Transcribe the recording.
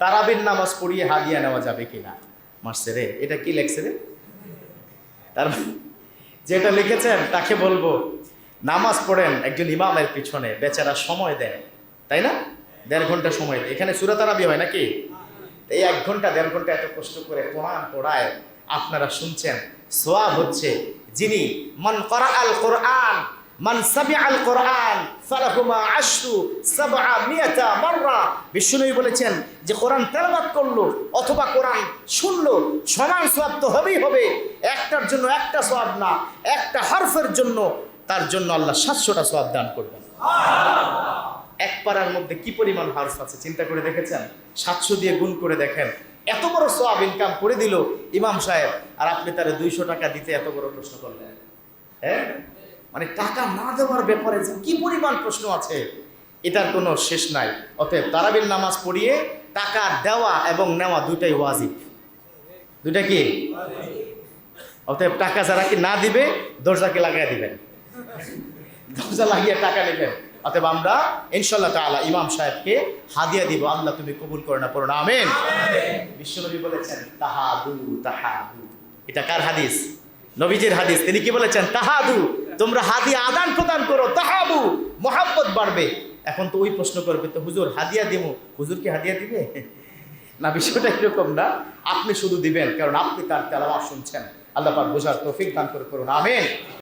তারাবির নামাজ পড়িয়ে হাদিয়া নেওয়া যাবে কিনা? মারছে রে, এটা কি লেখছে রে? তার যেটা লিখেছেন, তাকে বলব, নামাজ পড়েন একজন ইমামের পিছনে, বেচারা সময় দেন, তাই না? দেড় ঘণ্টা সময় দেয়। এখানে সুরাতারাবি হয় নাকি? এই এক ঘণ্টা, দেড় ঘণ্টা এত কষ্ট করে কোরআন পড়ায়, আপনারা শুনছেন, সোয়াব হচ্ছে যিনি, মন করা আল কোরআন বিষ্ণুই বলেছেন যে কোরআন তেলাওয়াত করল অথবা কোরআন শুনলো, সমান সওয়াব তো হবেই হবে। একটার জন্য একটা সওয়াব না, একটা হরফের জন্য তার জন্য আল্লাহ সাতশোটা সওয়াব দান করবেন। এক পাড়ার মধ্যে কি পরিমাণ হার্স আছে চিন্তা করে দেখেছেন? সাতশো দিয়ে গুণ করে দেখেন। এত বড় সোয়াব ইনকাম করে দিল ইমাম সাহেব, আর আপনি তার দুইশো টাকা দিতে এত বড় প্রশ্ন করলেন। হ্যাঁ? মানে টাকা না দেওয়ার ব্যাপারে যে কি পরিমাণ প্রশ্ন আছে এটার কোনো শেষ নাই। অতএব তারাবির নামাজ পড়িয়ে টাকা দেওয়া এবং নেওয়া দুইটাই ওয়াজিব। দুইটা কি? অতএব টাকা যারা কি না দিবে দরজাকে লাগাই দিবেন। দরজা লাগিয়ে টাকা নেবেন। অতএব আমরা ইনশাল্লাহ তাআলা ইমাম সাহেবকে হাদিয়া দিব আল্লাহ তুমি কবুল করে না পড়ো না আমেন। বিশ্বনবী বলেছেন তাহাদু তাহাদু। এটা কার হাদিস? নবীজির হাদিস। তিনি কি বলেছেন? তাহাদু। তোমরা হাদিয়া আদান প্রদান করো, তাহাবু, মহাব্বত বাড়বে। এখন তো ওই প্রশ্ন করবে, তো হুজুর হাদিয়া দিব হুজুরকে হাদিয়া দিবে? না, বিষয়টা এরকম না। আপনি শুধু দিবেন, কারণ আপনি তার তেলাওয়া শুনছেন। আল্লাহ পাক বোঝার তৌফিক দান করে করুন, আমেন।